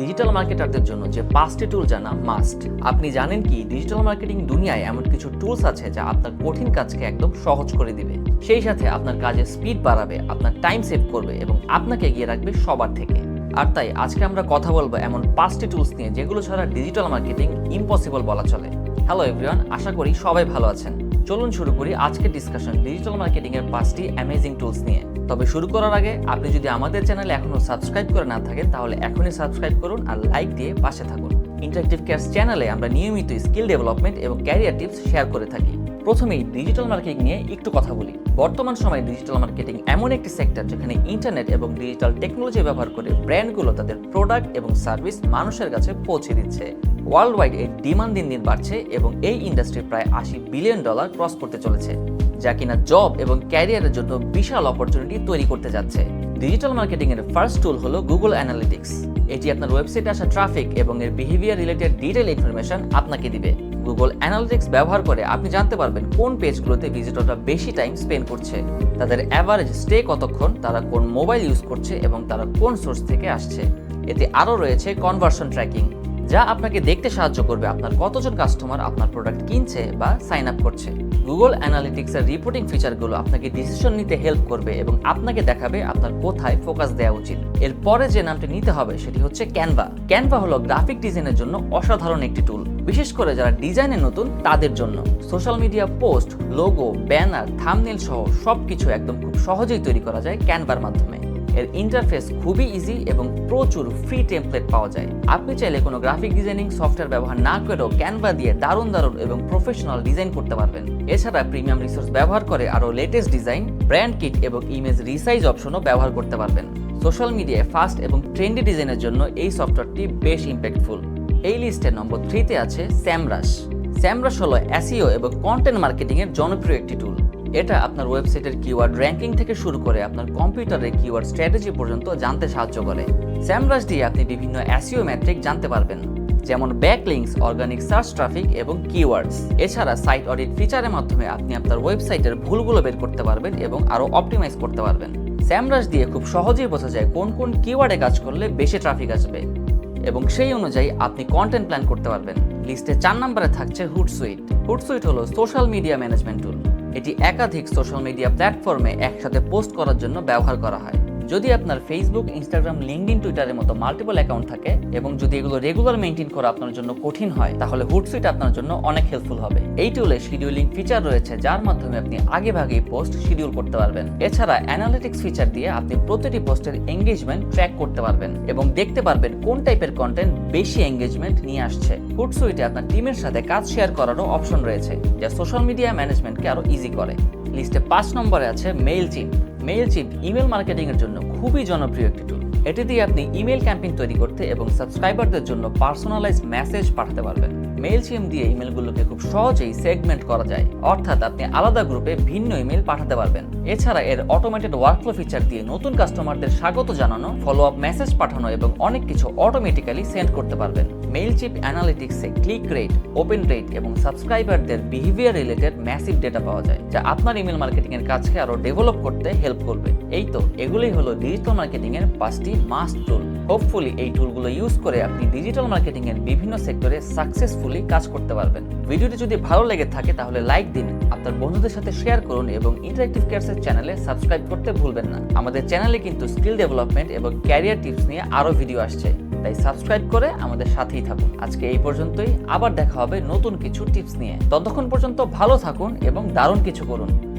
Digital মার্কেটারদের জন্য যে পাঁচটি টুল জানা মাস্ট আপনি জানেন কি ডিজিটাল মার্কেটিং দুনিয়ায় এমন কিছু টুলস আছে যা আপনার কঠিন কাজকে একদম সহজ করে দিবে। সেই সাথে আপনার কাজের স্পিড বাড়াবে, আপনার টাইম সেভ করবে এবং আপনাকে এগিয়ে রাখবে সবার থেকে। আর তাই আজকে আমরা কথা বলব এমন পাঁচটি টুলস নিয়ে যেগুলো ছাড়া ডিজিটাল মার্কেটিং ইম্পসিবল বলা চলে। হ্যালো এভরিওয়ান আশা করি সবাই ভালো আছেন। চলুন শুরু করি আজকে ডিসকাশন ডিজিটাল মার্কেটিং এর পাঁচটি অ্যামেজিং টুলস নিয়ে। তবে শুরু করার আগে, আপনি যদি আমাদের চ্যানেলে এখনও সাবস্ক্রাইব করে না থাকেন, তাহলে এখনই সাবস্ক্রাইব করুন আর লাইক দিয়ে পাশে থাকুন। ইন্টারেক্টিভ কেয়ার চ্যানেলে আমরা নিয়মিত স্কিল ডেভেলপমেন্ট এবং ক্যারিয়ার টিপস শেয়ার করে থাকি। প্রথমেই ডিজিটাল মার্কেটিং নিয়ে একটু কথা বলি। বর্তমান সময়ে ডিজিটাল মার্কেটিং এমন একটি সেক্টর যেখানে ইন্টারনেট এবং ডিজিটাল টেকনোলজি ব্যবহার করে ব্র্যান্ডগুলো তাদের প্রোডাক্ট এবং সার্ভিস মানুষের কাছে পৌঁছে দিচ্ছে। ওয়ার্ল্ড ওয়াইড এর ডিমান্ড দিন দিন বাড়ছে এবং এই ইন্ডাস্ট্রি প্রায় আশি বিলিয়ন ডলার ক্রস করতে চলেছে, যা কিনা জব এবং ক্যারিয়ারের জন্য বিশাল অপরচুনিটি তৈরি করতে যাচ্ছে। ডিজিটাল মার্কেটিং এর ফার্স্ট টুল হলো গুগল অ্যানালিটিক্স এটি আপনার ওয়েবসাইটে আসা ট্রাফিক এবং এর বিহেভিয়ার রিলেটেড ডিটেল ইনফরমেশন আপনাকে দিবে। গুগল অ্যানালিটিক্স ব্যবহার করে আপনি জানতে পারবেন কোন পেজগুলোতে ভিজিটররা বেশি টাইম স্পেন্ড করছে, তাদের অ্যাভারেজ স্টে কতক্ষণ, তারা কোন মোবাইল ইউজ করছে এবং তারা কোন সোর্স থেকে আসছে। এতে আরও রয়েছে কনভার্সন ট্র্যাকিং যা আপনাকে দেখতে সাহায্য করবে আপনার কতজন কাস্টমার আপনার প্রোডাক্ট কিনছে বা সাইন আপ করছে। গুগল অ্যানালিটিক্সের রিপোর্টিং ফিচারগুলো আপনাকে ডিসিশন নিতে হেল্প করবে এবং আপনাকে দেখাবে আপনার কোথায় ফোকাস দেওয়া উচিত। এরপরে যে নামটি নিতে হবে সেটি হচ্ছে ক্যানভা ক্যানভা হলো গ্রাফিক ডিজাইনের জন্য অসাধারণ একটি টুল বিশেষ করে যারা ডিজাইনে নতুন তাদের জন্য। Social media post logo banner thumbnail সহ সবকিছু একদম খুব সহজেই তৈরি করা যায় ক্যানভার মাধ্যমে। এর ইন্টারফেস খুবই ইজি এবং প্রচুর ফ্রি টেমপ্লেট পাওয়া যায়। আপনি চাইলে কোনো গ্রাফিক ডিজাইনিং সফটওয়্যার ব্যবহার না করেও ক্যানভা দিয়ে দারুণ দারুণ এবং প্রফেশনাল ডিজাইন করতে পারবেন। এছাড়া প্রিমিয়াম রিসোর্স ব্যবহার করে আরও লেটেস্ট ডিজাইন ব্র্যান্ড কিট এবং ইমেজ রিসাইজ অপশনও ব্যবহার করতে পারবেন। সোশ্যাল মিডিয়ায় ফাস্ট এবং ট্রেন্ডি ডিজাইনের জন্য এই সফটওয়্যারটি বেশ ইম্প্যাক্টফুল এই লিস্টে নম্বর থ্রিতে আছে স্যামরাস স্যামরাস হলো অ্যাসিও এবং কন্টেন্ট মার্কেটিংয়ের জনপ্রিয় একটি টুল এটা আপনার ওয়েবসাইটের কিওয়ার্ড র্যাঙ্কিং থেকে শুরু করে আপনার কম্পিউটারের কিওয়ার্ড স্ট্র্যাটেজি পর্যন্ত জানতে সাহায্য করে। স্যামরাশ দিয়ে আপনি বিভিন্ন এসইও ম্যাট্রিক জানতে পারবেন, যেমন ব্যাকলিংস অর্গানিক সার্চ ট্রাফিক এবং কিওয়ার্ডস এছাড়া সাইট অডিট ফিচারের মাধ্যমে আপনি আপনার ওয়েবসাইটের ভুলগুলো বের করতে পারবেন এবং আরও অপটিমাইজ করতে পারবেন। স্যামরাশ দিয়ে খুব সহজেই বোঝা যায় কোন কোন কিওয়ার্ডে কাজ করলে বেশি ট্রাফিক আসবে এবং সেই অনুযায়ী আপনি কন্টেন্ট প্ল্যান করতে পারবেন। লিস্টে চার নম্বরে থাকছে হুটসুইট হুটসুইট হলো সোশ্যাল মিডিয়া ম্যানেজমেন্ট টুল এটি একাধিক সোশ্যাল মিডিয়া প্ল্যাটফর্মে একসাথে পোস্ট করার জন্য ব্যবহার করা হয়। যদি আপনার ফেসবুক ইনস্টাগ্রাম লিঙ্কডিন টুইটারের মতো মাল্টিপল অ্যাকাউন্ট থাকে এবং যদি এগুলো রেগুলার মেনটেন করা আপনার জন্য কঠিন হয়, তাহলে হুটসুইট আপনার জন্য অনেক হেল্পফুল হবে। এই টুলে শিডিউলিং ফিচার রয়েছে, যার মাধ্যমে আপনি আগে ভাগেই পোস্ট শিডিউল করতে পারবেন। এছাড়া অ্যানালিটিক্স ফিচার দিয়ে আপনি প্রতিটি পোস্টের এঙ্গেজমেন্ট ট্র্যাক করতে পারবেন এবং দেখতে পারবেন কোন টাইপের কন্টেন্ট বেশি এঙ্গেজমেন্ট নিয়ে আসছে। হুটসুইটে আপনার টিমের সাথে কাজ শেয়ার করারও অপশন রয়েছে, যা সোশ্যাল মিডিয়া ম্যানেজমেন্টকে আরও ইজি করে। লিস্টে পাঁচ নম্বরে আছে Mailchimp Mailchimp email মার্কেটিংয়ের জন্য খুবই জনপ্রিয় একটি টুল এটি দিয়ে আপনি ইমেল ক্যাম্পেইন তৈরি করতে এবং সাবস্ক্রাইবারদের জন্য পার্সোনালাইজ মেসেজ পাঠাতে পারবেন। মেইল চিএম দিয়ে ইমেলগুলোকে খুব সহজেই সেগমেন্ট করা যায়। অর্থাৎ আপনি আলাদা গ্রুপে ভিন্ন ইমেল পাঠাতে পারবেন। এছাড়া এর অটোমেটেড ওয়ার্কফ্লো ফিচার দিয়ে নতুন কাস্টমারদের স্বাগত জানানো ফলো আপ মেসেজ পাঠানো এবং অনেক কিছু অটোমেটিক্যালি সেন্ড করতে পারবেন। মেইল চিপ অ্যানালিটিক্সে ক্লিক রেট ওপেন রেট এবং সাবস্ক্রাইবারদের বিহেভিয়ার রিলেটেড ম্যাসিভ ডেটা পাওয়া যায়, যা আপনার ইমেল মার্কেটিং এর কাজকে আরও ডেভেলপ করতে হেল্প করবে। এই তো, এগুলোই হলো ডিজিটাল মার্কেটিং এর পাঁচটি মাস্ট টুল হোপফুলি এই টুলগুলো ইউজ করে আপনি ডিজিটাল মার্কেটিং এর বিভিন্ন সেক্টরে সাকসেসফুলি কাজ করতে পারবেন। ভিডিওটি যদি ভালো লেগে থাকে তাহলে লাইক দিন, আপনার বন্ধুদের সাথে শেয়ার করুন এবং ইন্টারেক্টিভ কেয়ারসের চ্যানেলে সাবস্ক্রাইব করতে ভুলবেন না। আমাদের চ্যানেলে কিন্তু স্কিল ডেভেলপমেন্ট এবং ক্যারিয়ার টিপস নিয়ে আরও ভিডিও আসছে, তাই সাবস্ক্রাইব করে আমাদের সাথেই থাকুন। আজকে এই পর্যন্তই। আবার দেখা হবে নতুন কিছু টিপস নিয়ে। ততক্ষণ পর্যন্ত ভালো থাকুন এবং দারুণ কিছু করুন।